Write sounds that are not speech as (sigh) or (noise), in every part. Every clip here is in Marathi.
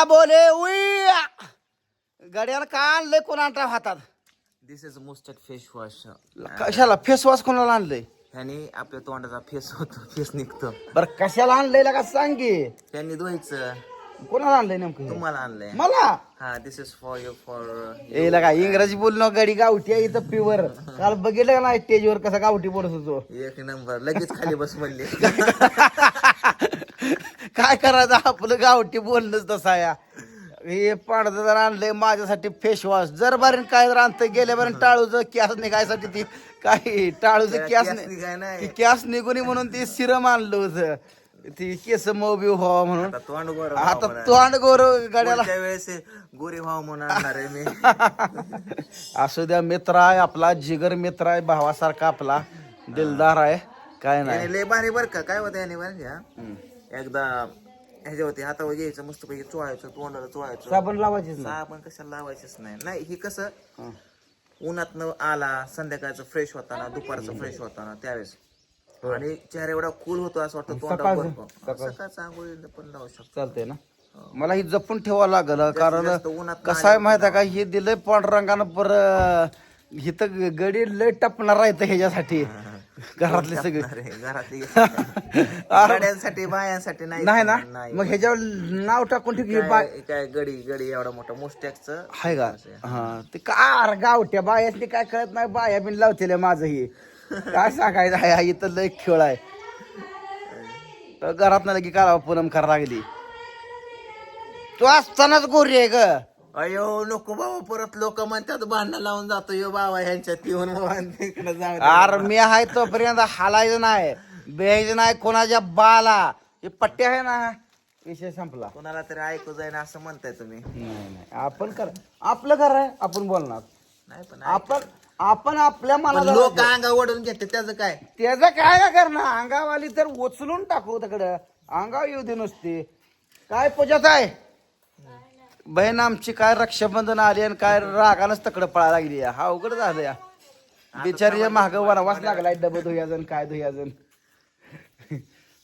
क्या बोले उई गड्याला का आणलंय कोणाच्या हातात? दिस इज मोस्टेड फेस वॉश कशाला? फेस वॉश कोणाला आणलंय? ह्यानी आपल्या तोंडाचा फेस होतो फेस निघतो. बर कशाला आणलंय का सांग की. त्यांनी धुवायचं. कोणाला आणलंय नेमकं हे? तुम्हाला आणलंय. मला? हा this is for you for a लगा इंग्रजी बोलणं गडी गावठी आहे इथं प्युअर काल बघितलं का नाही स्टेजवर कसा गावठी बोलत होतो एक नंबर लगेच खाली बस म्हणले. (laughs) काय करायचं? आपलं गावठी बोलणंच तसा या हे पाण्याचं जर आणलंय माझ्यासाठी फेस वॉश जर बारीन काय जर आणतं गेल्या बारीन टाळूचं कॅस निघायसाठी ती काय टाळूचं कॅस नाही. कॅस निघून म्हणून ती सिरम आणलं होतं. ती केस मऊ बिव व्हावं म्हणून. आता तोंड गोर आता तोंड गोर गाड्याला वेळेस गोरे भाव म्हणून आणणार आहे मी. (laughs) असू द्या मित्र आहे आपला जिगर मित्र आहे भावासारखा आपला दिलदार आहे काय नाही. लय भारी बर का? काय होतं याने बरं का? एकदा ह्याच्यावरती हातावर घ्यायचं मस्त पैकी चोळायचं तोंडाला चोळायचं. साबण लावायचीच साबण कशाला लावायचंच नाही. नाही हे कसं उन्हातनं आला संध्याकाळचं फ्रेश होताना दुपारचं फ्रेश होताना त्यावेळेस. आणि चेहरा एवढा कूल होतो असं वाटतं तोंडावर बर्फ सकाळचं आंघोळीला पण लावू शकतो. चालतंय ना? मला ही जपून ठेवावं लागल कारण जास्त उन्हात कसं आहे माहिती आहे का? हे दिलंय पांडुरंगानं पर इथं गडी लय टपणार आहे ह्याच्यासाठी. घरातले सगळे. घरातली (laughs) गाड्यांसाठी बायांसाठी नाही नाही ना? मग ह्याच्यावर नाव टाकून ठेव बाय काय गडी गडी एवढा मोठा? मोस्टॅकचं? आहे का? हा ते का गावठ्या बायातली काय कळत नाही? बाया बिन लावतेल्या माझं हे. काय सांगायचं? आहे हा इथं लय खेळ आहे. घरात ना लगी काढावं पूनम करा लागली. तू असतानाच गोरी आहे ग. अयो नको बाबा परत लोक म्हणतात भांडणं लावून जातो. यो बाबा ह्यांच्यात येऊन बाबा तिकडे जाऊ दे. अरे मी आहे तोपर्यंत हालायचं नाही. बेहायचं नाही कोणाच्या बाला. हे पट्टे आहे ना विषय संपला. कोणाला तरी ऐकू जाईन असं म्हणताय तुम्ही. नाही नाही आपण कर आपलं घर आहे आपण बोलणार. नाही पण आपण आपण आपल्या मनाला लोक अंगा ओढून घेते त्याचं काय? त्याचं काय ना करणार? अंगावाली तर उचलून टाकू तिकडं. अंगाव येऊ दे नुसते. काय पूजात आहे? बहीण आमची काय रक्षाबंधन आली आणि काय रागानच तकडं पळायला लागली हा अवघड झालं या. बिचारी माग वनवास लागलाय डबं धुयाजन काय धुयाजन.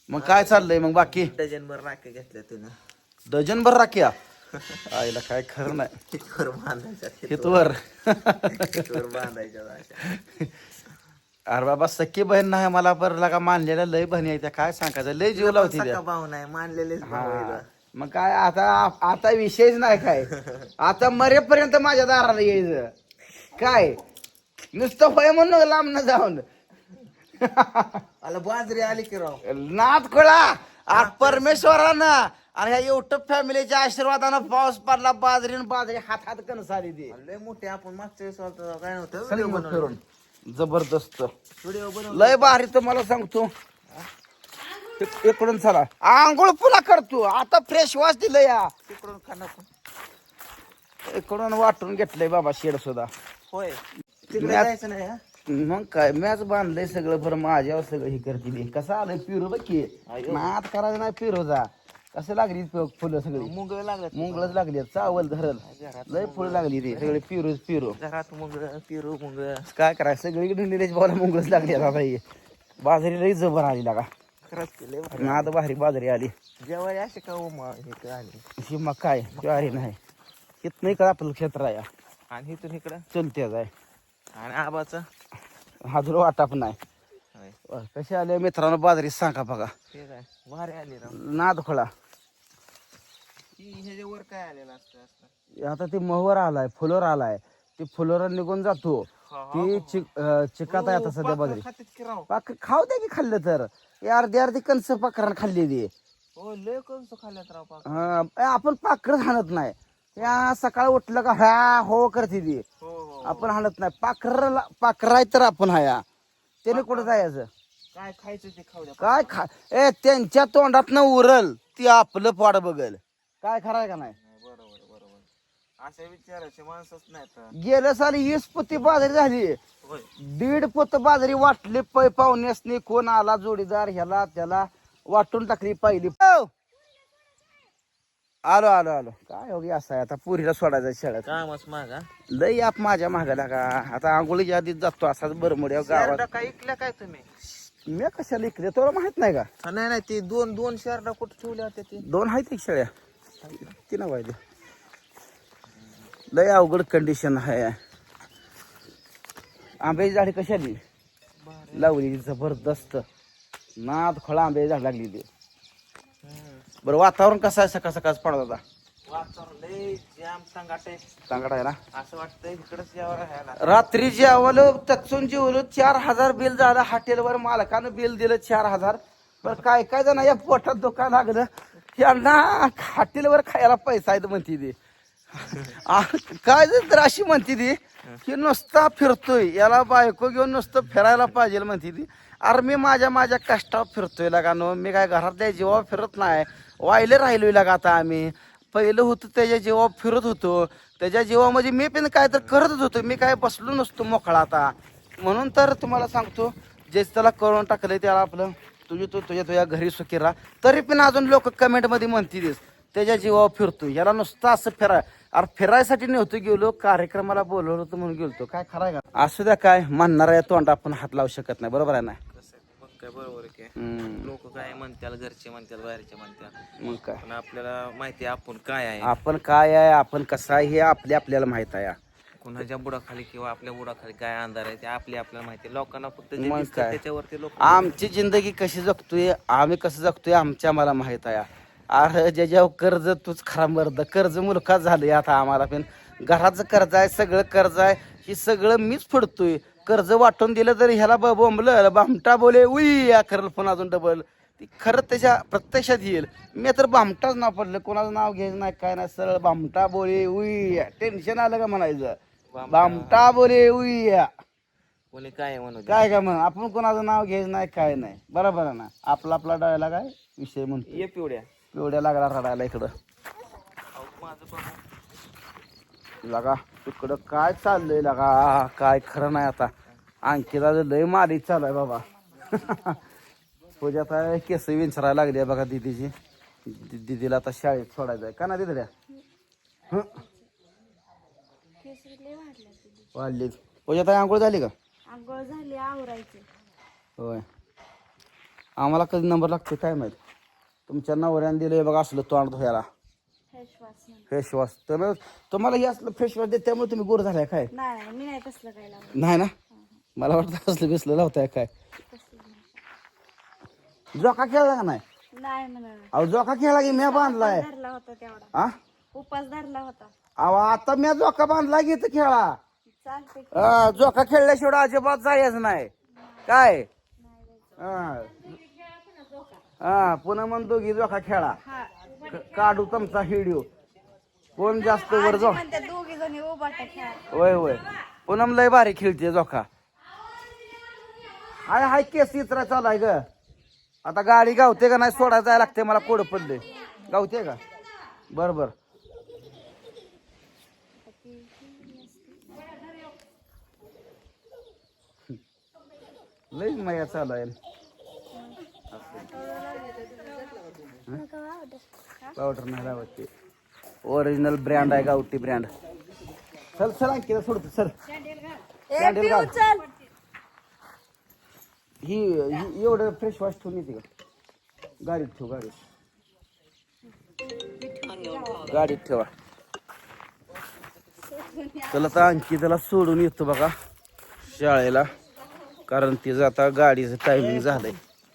मग काय चाललंय मग बाकी? डझनभर राखे घेतल्या तिनं. डझनभर राख्या आईला काय खरं नाही. (laughs) हितवर. अरे बाबा सख्खी बहीण नाही मला पर लगा मानलेल्या लय बहिणी आहे त्या. काय सांगायचं? लय जीव लावती भाऊ नाही. गं. मग काय आता आता विषयच नाही काय. आता मरेपर्यंत माझ्या दाराला यायचं. काय? नुसतं होय म्हणून लांब न जाऊन. आला बाजरी आली की राव. नाथ खोळा. आज परमेश्वरानं आणि ह्या युट्यूब फॅमिलीच्या आशीर्वादानं पाऊस पडला बाजरी बाजरी हात हात कणस आली ती. लय मोठे आपण मागच्या वेळेस काय नव्हतं? व्हिडिओ फिरून. जबरदस्त. व्हिडिओ लय भारी तुम्हाला सांगतो. इक- इकडून चला. आंघोळ पुन्हा करतो आता फ्रेश वास दिलं या. तिकडून खाणार इकडून वाटून घेतलंय बाबा शेड सुद्धा. होय. तिकडे म्या- जायचं नाही हा? मग काय मॅच बांधलंय सगळं बरं माझ्यावर सगळं हे करतील कसं आलंय पिरो बघ की. नात करायचं नाही पिरोजा कसं लागली फुलं सगळी? मुंग लागत मुंगळच लागली चावल धरल. लय फुलं लागली ती. सगळी पिरोज पिरो. घरात मुंग पिरू मुंग काय करायचं? सगळीकडे निलेश भाऊला मुंगळच लागली आता ही. बाजरी लई जबर आली लागा. खरंच केले नाद भारी बाजरी आली. जेवाय असे का मग हे काय आले? ही मग काय? ज्वारी नाही. नाही का आपलं क्षेत्र आहे. आणि इथून इकडं? चलतेच आहे. आणि आबाचं? हाजर वाटाप नाही. होय. कसे आले मित्रांनो बाजरी सांगा बघा. भारी आली नाद खोळा ह्याच्यावर काय आलेलं असतं आता ते मोहर आलाय फुलोर आलाय. ते फुलोर निघून जातो. ती चिक चिकात आहे आता सध्या बाजरी खात्यात की राव? पाक खाऊ द्या की खाल्लं तर. हे अर्धी अर्धी कणस पाखरानं खाल्लेली हो लय कंस खाल्ल्यात राव पाक अं, आपण पाखरच हाणत नाही. या सकाळ उठलं का ह्या हो करते ती. हो हो आपण हाणत नाही. पाखर पाखराय तर आपण हाया. त्याने कुठं जायचं? काय खायचं ते खाऊ द्या काय खा ए त्यांच्या तोंडात न उरल ती आपलं पाड बघल. काय खराय का नाही? अशा विचाराचे माणसंच नाही तर गेल्या साली वीस पोती बाजरी झाली. होय. दीड पोत बाजरी वाटली पै पाहुण्यासनी कोण आला जोडीदार ह्याला त्याला वाटून टाकली पहिली. हो. आलो आलो आलो. काय हो असं आहे. आता पुरीला सोडायचं शाळेत. कामच मागा लय आप माझ्या मागायला का आता आंघोळीच्या आधीच जातो असाच बरमड्या गावात. काय ऐकल्या काय तुम्ही? मी कशाला इकडे तुला माहीत नाही का? हा, नाही नाही ती दोन दोन शर्टा कुठे ठेवल्या होत्या ती? दोन आहेत एक शेळ्या. ती ना वायदे लय अवघड कंडिशन आहे. आंब्याची झाडे कशी आली? लावली जबरदस्त. नाद खळा आंब्याची झाड लागली ती बरं वातावरण कसं आहे सकाळ सकाळ पडत जाम सांगाट आहे. ना? असं यावं राहायला. रात्री जेवलं तचून जेवलो चार हजार बिल झालं. हॉटेलवर मालकानं बिल दिलं चार हजार. पण काय काय जण या पोटात दुकान लागलं. यांना हॉटेलवर खायला पैसा आहे म्हणते ती. (laughs) आ, काय जर तर अशी म्हणते ती की नुसता फिरतोय याला बायको घेऊन नुसतं फिरायला पाहिजे म्हणते ती. अरे मी माझ्या माझ्या कष्टावर फिरतोय लागा नो मी काय घरातल्या जीवावर फिरत नाही. वायले राहिलोय लागा आता आम्ही. पहिलं होतं त्याच्या जीवावर फिरत होतो. त्याच्या जीवामध्ये मी पण काय तर करतच होतो. मी काय बसलो नसतो मोकळा आता. म्हणून तर तुम्हाला सांगतो जे त्याला करून टाकलंय त्याला आपलं तुझी तू तुझ्या तुझ्या घरी सुखी राहा. तरी पण अजून लोक कमेंटमध्ये म्हणतीलच त्याच्या जीवावर फिरतो याला नुसतं असं फिराय अरे फिरायसाठी नव्हतो गेलो कार्यक्रमाला बोलवलं होतं म्हणून गेलतो. काय खराय का? असू द्या काय म्हणणार आहे तोंड आपण हात लावू शकत नाही. बरोबर आहे ना? मग काय बरोबर आहे काय हम्म, लोक काय म्हणतात घरचे म्हणतात बाहेरचे म्हणतात मग काय? पण आपल्याला माहिती आहे आपण काय आहे. आपण काय आहे आपण कसं आहे हे आपले आपल्याला माहीत आहे. कुणाच्या बुडाखाली किंवा आपल्या बुडाखाली काय अंधार आहे ते आपले आपल्याला माहिती आहे. लोकांना फक्त जे मग दिसतं काय? त्याच्यावरती लोक आमची जिंदगी कशी जगतोय आम्ही कसं जगतोय आमच्या मला माहीत आहे. अरे ज्याच्यावर कर्ज तूच खरा मर्द. कर्ज मुलखात झालंय आता आम्हाला पण. घराचं कर्ज आहे सगळं कर्ज आहे. हे सगळं मीच फेडतोय. कर्ज वाटून दिलं तरी ह्याला ब- बोंबलं बामटा बोले उई या करल पण अजून डबल ती खरं त्याच्या प्रत्यक्षात येईल. मी तर बामटाच नाव पडलं कोणाचं नाव घ्यायचं नाही काय नाही. सरळ बामटा बोले उई टेन्शन आलं का म्हणायचं? बामटा. बोले उई कोणी काय आहे म्हणून काय काय म्हण? आपण कोणाचं नाव घ्यायचं नाही काय नाही. बरोबर आहे ना? आपला आपला डायला काय विषय म्हणतो ये पिवड्या लागला रडायला इकडं. लगा तिकडं काय चाललंय लगा? काय खरं नाही आता. अंकिता लय मारी चालू आहे बाबा. पूजा आता केस विंचरायला लागली आहे बघा दिदीची. दिदीला आता शाळेत सोडायचं आहे. का ना दिदड्या हं? वाढली पूजा ताई आंघोळ झाली का? आंघोळ झाली आवरायची. होय. आम्हाला कधी नंबर लागतो काय माहीत? तुमच्या नवऱ्याने दिलंय बघा असलं तोंड धुयाला फेसवॉश म्हणून फेस वॉश तर तुम्हाला हे असलं फेस वॉश देत त्यामुळे तुम्ही गोर झालाय काय? नाही नाही, मी नाही तसलं काय लावलं नाही ना? मला वाटतं असलं बिसलं लावताय काय. जोका खेळला का नाही? नाही म्हणा अहो जोका खेळला की म्या बांधलाय. धरला होता तेवढा. हा उपास धरला होता. अहो आता म्या जोका बांधला की इथं खेळा. चालते अं, जोका खेळल्याशिवाय अजिबात जायचं नाही. काय? हा. हा पुन्हा मग दोघी जोका खेळा. क- काढू तुमचा व्हिडिओ कोण जास्त वर जो म्हणते दोघी जणी उभा खेळा होय होय. पूनम लय भारी खेळते जोका हाय हाय केस इतरा चालू आहे ग. आता गाडी गावते का नाही सोडायला जायला लागते मला कोड पडले गावते का? बर बर. लय मया चालू आहे. पावडर नाही लावत ते. ओरिजिनल ब्रँड आहे गावठी ब्रँड चल चल आणखी सोडतो सर घाल. चल. ही ही एवढं फ्रेश वॉश ठेवून येते का? गाडीत ठेव गाडीत. गाडीत ठेवा. चला तर आणखी त्याला सोडून येतो बघा शाळेला. कारण तिचं आता गाडीचं टायमिंग झालंय.